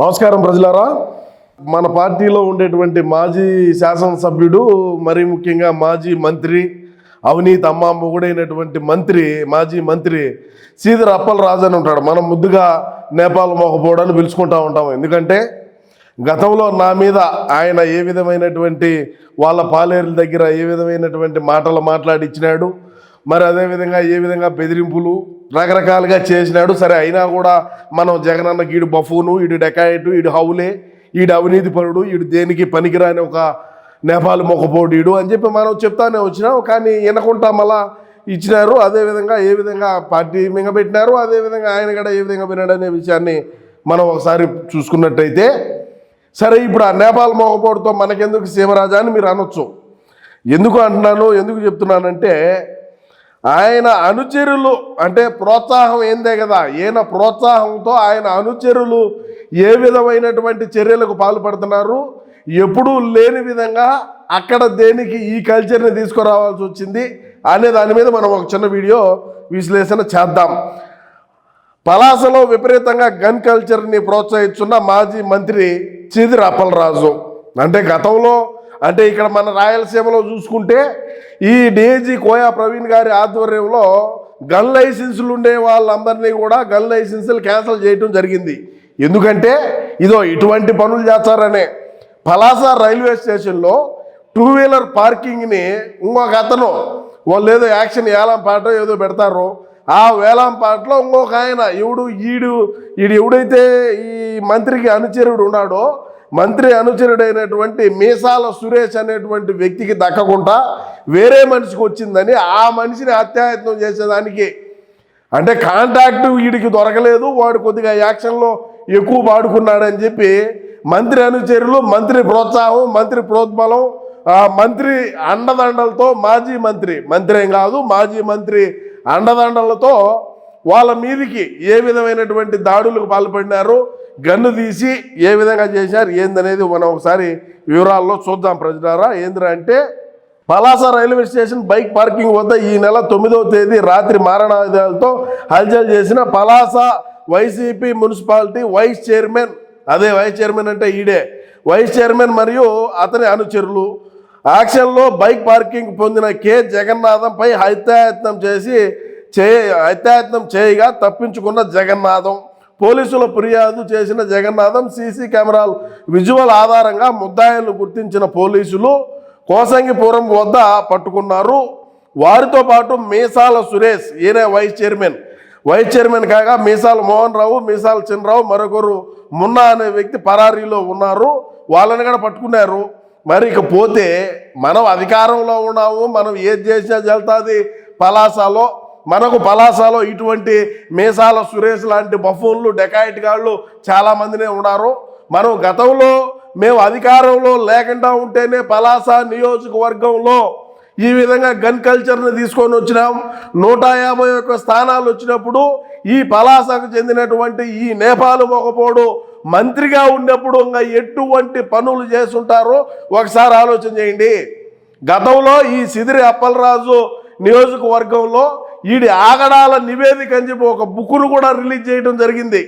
నమస్కారం ప్రజలారా. మన పార్టీలో ఉండేటువంటి మాజీ శాసనసభ్యుడు మరి ముఖ్యంగా మాజీ మంత్రి అవినీతి అమ్మ మొగుడైనటువంటి మంత్రి మాజీ మంత్రి సీదర్ అప్పల్ రాజు అని ఉంటాడు. మనం ముద్దుగా నేపాల్ మోకపోవడాన్ని పిలుచుకుంటా ఉంటాం. ఎందుకంటే గతంలో నా మీద ఆయన ఏ విధమైనటువంటి వాళ్ళ పాలేరుల దగ్గర ఏ విధమైనటువంటి మాటలు మాట్లాడిచ్చినాడు మరి అదేవిధంగా ఏ విధంగా బెదిరింపులు రకరకాలుగా చేసినాడు. సరే అయినా కూడా మనం జగనన్న ఈడు బఫూను ఈడు డెకాయటు ఈడు హౌలే ఈడు అవినీతి పరుడు ఈడు దేనికి పనికిరాని ఒక నేపాల్ మొక్కపోటీడు అని చెప్పి మనం చెప్తానే వచ్చినాం. కానీ వినకుండా మళ్ళా ఇచ్చినారు. అదేవిధంగా ఏ విధంగా పార్టీ మింగబెట్టినారు అదేవిధంగా ఆయన కూడా ఏ విధంగా విన్నాడు అనే విషయాన్ని మనం ఒకసారి చూసుకున్నట్టయితే సరే ఇప్పుడు ఆ నేపాల్ మొక్కపోటుతో మనకెందుకు సీమరాజా అని మీరు అనొచ్చు. ఎందుకు అంటున్నాను? ఎందుకు చెప్తున్నానంటే ఆయన అనుచరులు అంటే ప్రోత్సాహం ఏందే కదా? ఈయన ప్రోత్సాహంతో ఆయన అనుచరులు ఏ విధమైనటువంటి చర్యలకు పాల్పడుతున్నారు? ఎప్పుడూ లేని విధంగా అక్కడ దేనికి ఈ కల్చర్ని తీసుకురావాల్సి వచ్చింది అనే దాని మీద మనం ఒక చిన్న వీడియో విశ్లేషణ చేద్దాం. పలాసలో విపరీతంగా గన్ కల్చర్ని ప్రోత్సహిస్తున్న మాజీ మంత్రి చిదిరి అప్పలరాజు. అంటే గతంలో అంటే ఇక్కడ మన రాయలసీమలో చూసుకుంటే ఈ డేజీ కోయా ప్రవీణ్ గారి ఆధ్వర్యంలో గన్ లైసెన్సులు ఉండే వాళ్ళందరినీ కూడా గన్ లైసెన్సులు క్యాన్సిల్ చేయటం జరిగింది. ఎందుకంటే ఇదో ఇటువంటి పనులు చేస్తారనే పలాస రైల్వే స్టేషన్లో టూ వీలర్ పార్కింగ్ని ఇంకొక అతను వాళ్ళు ఏదో యాక్షన్ ఏలం పాట ఏదో పెడతారో ఆ వేలం పాటలో ఇంకొక ఆయన ఎవడు ఈడు ఈడు ఎవడైతే ఈ మంత్రికి అనుచరుడు ఉన్నాడో మంత్రి అనుచరుడైనటువంటి మీసాల సురేష్ అనేటువంటి వ్యక్తికి దక్కకుండా వేరే మనిషికి వచ్చిందని ఆ మనిషిని హత్యాయత్నం చేసేదానికి. అంటే కాంటాక్ట్ వీడికి దొరకలేదు వాడు కొద్దిగా యాక్షన్లో ఎక్కువ వాడుకున్నాడని చెప్పి మంత్రి అనుచరులు మంత్రి ప్రోత్సాహం మంత్రి ప్రోద్బలం మంత్రి అండదండలతో మాజీ మంత్రి మంత్రి ఏం కాదు మాజీ మంత్రి అండదండలతో వాళ్ళ మీదికి ఏ విధమైనటువంటి దాడులకు పాల్పడినారు గన్ను తీసి ఏ విధంగా చేశారు ఏందనేది మనం ఒకసారి వివరాల్లో చూద్దాం ప్రజలారా. ఏంద్రా అంటే Palasa railway station bike parking వద్ద ఈ నెల తొమ్మిదవ తేదీ రాత్రి మారణాయుధాలతో హల్చల్ చేసిన Palasa YCP municipality vice chairman అదే వైస్ చైర్మన్ అంటే ఈడే వైస్ చైర్మన్ మరియు అతని అనుచరులు యాక్షన్లో బైక్ పార్కింగ్ పొందిన కె. జగన్నాథంపై హత్యాయత్నం చేసి చే హత్యాయత్నం చేయగా తప్పించుకున్న జగన్నాథం. పోలీసుల ఫిర్యాదు చేసిన జగన్నాథం సీసీ కెమెరాల విజువల్ ఆధారంగా ముద్దాయిలను గుర్తించిన పోలీసులు కోసంగిపురం వద్ద పట్టుకున్నారు. వారితో పాటు మీసాల సురేష్ ఈయన వైస్ చైర్మన్. వైస్ చైర్మన్ కాగా మీసాల మోహన్ రావు మీసాల చిన్నరావు మరొకరు మున్నా అనే వ్యక్తి పరారీలో ఉన్నారు. వాళ్ళని కూడా పట్టుకున్నారు. మరి ఇక పోతే మనం అధికారంలో ఉన్నాము మనం ఏది చేసినా జల్తాది పలాసాలో. మనకు పలాసాలో ఇటువంటి మీసాల సురేష్ లాంటి బఫూన్లు డెకాయిట్ గాళ్ళు చాలామందినే ఉన్నారు. మనం గతంలో మేము అధికారంలో లేకుండా ఉంటేనే పలాస నియోజకవర్గంలో ఈ విధంగా గన్ కల్చర్ని తీసుకొని వచ్చినాం. నూట యాభై ఒక్క స్థానాలు వచ్చినప్పుడు ఈ పలాసకు చెందినటువంటి ఈ నేపాల్ మొగపోడు మంత్రిగా ఉన్నప్పుడు ఇంకా ఎటువంటి పనులు చేస్తుంటారో ఒకసారి ఆలోచన చేయండి. గతంలో ఈ సిదిరి అప్పలరాజు నియోజకవర్గంలో ఈడి ఆగడాల నివేదిక అని చెప్పి ఒక బుక్ను కూడా రిలీజ్ చేయడం జరిగింది.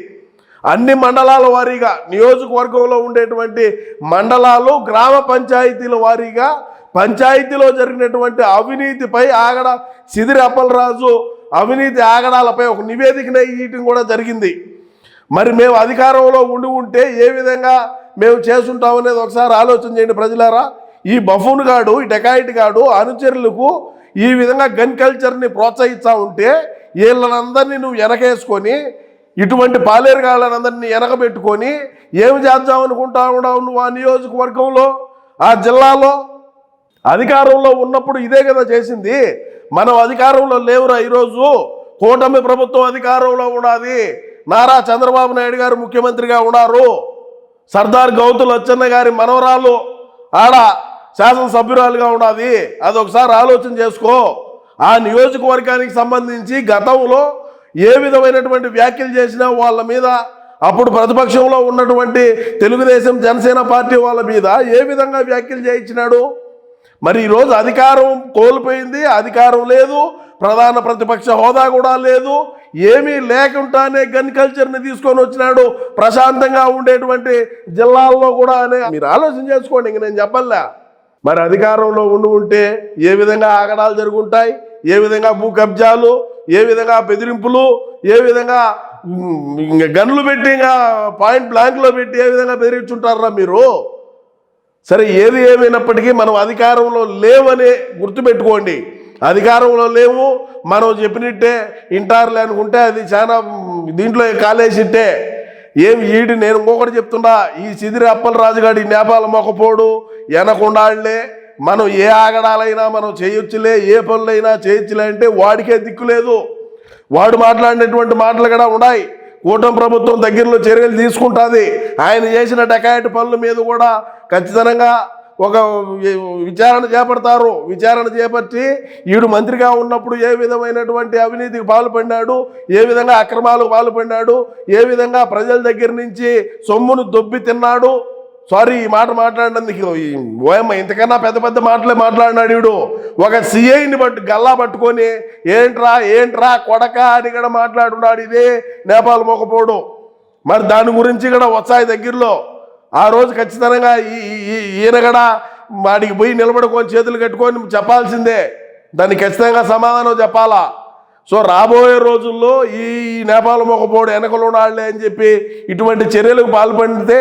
అన్ని మండలాల వారీగా నియోజకవర్గంలో ఉండేటువంటి మండలాలు గ్రామ పంచాయతీల వారీగా పంచాయతీలో జరిగినటువంటి అవినీతిపై ఆగడ సిదిరి అప్పలరాజు అవినీతి ఆగడాలపై ఒక నివేదికనే ఇవ్వటం కూడా జరిగింది. మరి మేము అధికారంలో ఉండి ఉంటే ఏ విధంగా మేము చేస్తుంటామనేది ఒకసారి ఆలోచన చేయండి ప్రజలారా. ఈ బఫూన్ గాడు ఈ డెకాయిట్ గాడు అనుచరులకు ఈ విధంగా గన్ కల్చర్ని ప్రోత్సహిస్తూ ఉంటే వీళ్ళనందరినీ నువ్వు వెనకేసుకొని ఇటువంటి పాలేరుగాళ్ళనందరినీ వెనకబెట్టుకొని ఏమి చేద్దాం అనుకుంటా ఉన్నావు నువ్వు ఆ నియోజకవర్గంలో ఆ జిల్లాలో? అధికారంలో ఉన్నప్పుడు ఇదే కదా చేసింది. మనం అధికారంలో లేవురా ఈరోజు? కూటమి ప్రభుత్వం అధికారంలో ఉన్నది. నారా చంద్రబాబు నాయుడు గారు ముఖ్యమంత్రిగా ఉన్నారు. సర్దార్ గౌతుల్ అచ్చన్న గారి మనవరాలు ఆడ శాసనసభ్యురాలుగా ఉన్నది అది ఒకసారి ఆలోచన చేసుకో. ఆ నియోజకవర్గానికి సంబంధించి గతంలో ఏ విధమైనటువంటి వ్యాఖ్యలు చేసినా వాళ్ళ మీద అప్పుడు ప్రతిపక్షంలో ఉన్నటువంటి తెలుగుదేశం జనసేన పార్టీ వాళ్ళ మీద ఏ విధంగా వ్యాఖ్యలు చేయించినాడు? మరి ఈరోజు అధికారం కోల్పోయింది అధికారం లేదు ప్రధాన ప్రతిపక్ష హోదా కూడా లేదు ఏమీ లేకుండానే గన్ కల్చర్ని తీసుకొని వచ్చినాడు ప్రశాంతంగా ఉండేటువంటి జిల్లాల్లో కూడా అనే మీరు ఆలోచన చేసుకోండి ఇంక నేను చెప్పలే? మరి అధికారంలో ఉండి ఉంటే ఏ విధంగా ఆగడాలు జరుగుంటాయి? ఏ విధంగా భూ కబ్జాలు? ఏ విధంగా బెదిరింపులు? ఏ విధంగా గన్లు పెట్టి ఇంకా పాయింట్ బ్లాంక్లో పెట్టి ఏ విధంగా బెదిరించుంటారా మీరు? సరే ఏది ఏమైనప్పటికీ మనం అధికారంలో లేవని గుర్తుపెట్టుకోండి. అధికారంలో లేవు మనం చెప్పినట్టే ఇంటారులే అనుకుంటే అది చాలా దీంట్లో కాలేసిట్టే. ఏం ఈడి నేను ఇంకొకటి చెప్తున్నా ఈ చిదిరి అప్పల రాజుగాడి నేపాల మొక్కపోడు వెనకుండాళ్ళే మనం ఏ ఆగడాలైనా మనం చేయొచ్చులే ఏ పనులైనా చేయొచ్చులే అంటే వాడికే దిక్కు లేదు. వాడు మాట్లాడినటువంటి మాటలు కూడా ఉన్నాయి. కూటమి ప్రభుత్వం దగ్గరలో చర్యలు తీసుకుంటుంది. ఆయన చేసిన డెకాయట్ పనుల మీద కూడా ఖచ్చితంగా ఒక విచారణ చేపడతారు. విచారణ చేపట్టి ఈడు మంత్రిగా ఉన్నప్పుడు ఏ విధమైనటువంటి అవినీతికి పాల్పడినాడు? ఏ విధంగా అక్రమాలకు పాల్పడినాడు? ఏ విధంగా ప్రజల దగ్గర నుంచి సొమ్మును దొబ్బి తిన్నాడు? సారీ ఈ మాట మాట్లాడినందుకు ఓయమ్మ ఇంతకన్నా పెద్ద పెద్ద మాటలే మాట్లాడినాడు వీడు ఒక సిఐని పట్టు గల్లా పట్టుకొని ఏంట్రా ఏంట్రా కొడక అని కూడా మాట్లాడున్నాడు ఇదే నేపాల్ మొకపోడు. మరి దాని గురించి కూడా వచ్చాయి దగ్గరలో ఆ రోజు ఖచ్చితంగా ఈ- ఈ- ఈయన కూడా వాడికి పోయి నిలబడుకొని చేతులు కట్టుకొని చెప్పాల్సిందే. దాన్ని ఖచ్చితంగా సమాధానం చెప్పాలా? సో రాబోయే రోజుల్లో ఈ నేపాల మొకపోడు వెనకలు ఉండాలి అని చెప్పి ఇటువంటి చర్యలకు పాల్పడితే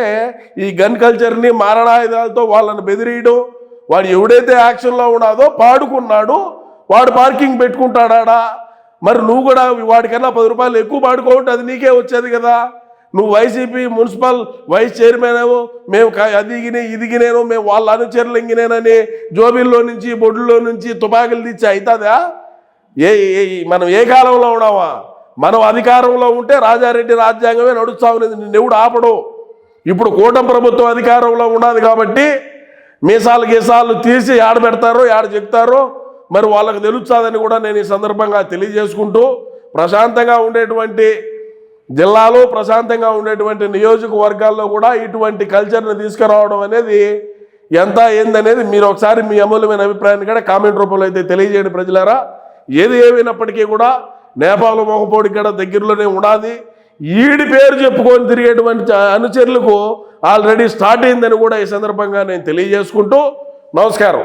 ఈ గన్ కల్చర్ని మారణాయుధాలతో వాళ్ళని బెదిరియడం వాడు ఎవడైతే యాక్షన్లో ఉన్నాదో పాడుకున్నాడు వాడు పార్కింగ్ పెట్టుకుంటాడా? మరి నువ్వు కూడా వాడికన్నా పది రూపాయలు ఎక్కువ పాడుకోవటం అది నీకే వచ్చేది కదా. నువ్వు వైసీపీ మున్సిపల్ వైస్ చైర్మన్ మేము అదిగినే అది మేము వాళ్ళ అనుచరులు ఇంగినేనని జోబీల్లో నుంచి బొడ్డుల్లో నుంచి తుపాకులు తీసి అవుతుందా ఏ ఏ- మనం ఏ కాలంలో ఉన్నావా? మనం అధికారంలో ఉంటే రాజారెడ్డి రాజ్యాంగమే నడుస్తా ఉన్నది నిన్నెవడు ఆపడు. ఇప్పుడు కూటమి ప్రభుత్వం అధికారంలో ఉన్నది కాబట్టి మీసాలు గీసాలు తీసి ఆడ పెడతారో ఆడ చెప్తారో మరి వాళ్ళకి తెలుస్తుందని కూడా నేను ఈ సందర్భంగా తెలియజేసుకుంటూ ప్రశాంతంగా ఉండేటువంటి జిల్లాలో ప్రశాంతంగా ఉండేటువంటి నియోజకవర్గాల్లో కూడా ఇటువంటి కల్చర్ని తీసుకురావడం అనేది ఎంత ఏందనేది మీరు ఒకసారి మీ అమూల్యమైన అభిప్రాయాన్ని కూడా కామెంట్ రూపంలో అయితే తెలియజేయండి ప్రజలారా. ఏది ఏమైనప్పటికీ కూడా నేపాల్ మొగపోడికి కూడా దగ్గరలోనే ఉండాలి ఈడి పేరు చెప్పుకొని తిరిగేటువంటి అనుచరులకు ఆల్రెడీ స్టార్ట్ అయిందని కూడా ఈ సందర్భంగా నేను తెలియజేసుకుంటూ నమస్కారం.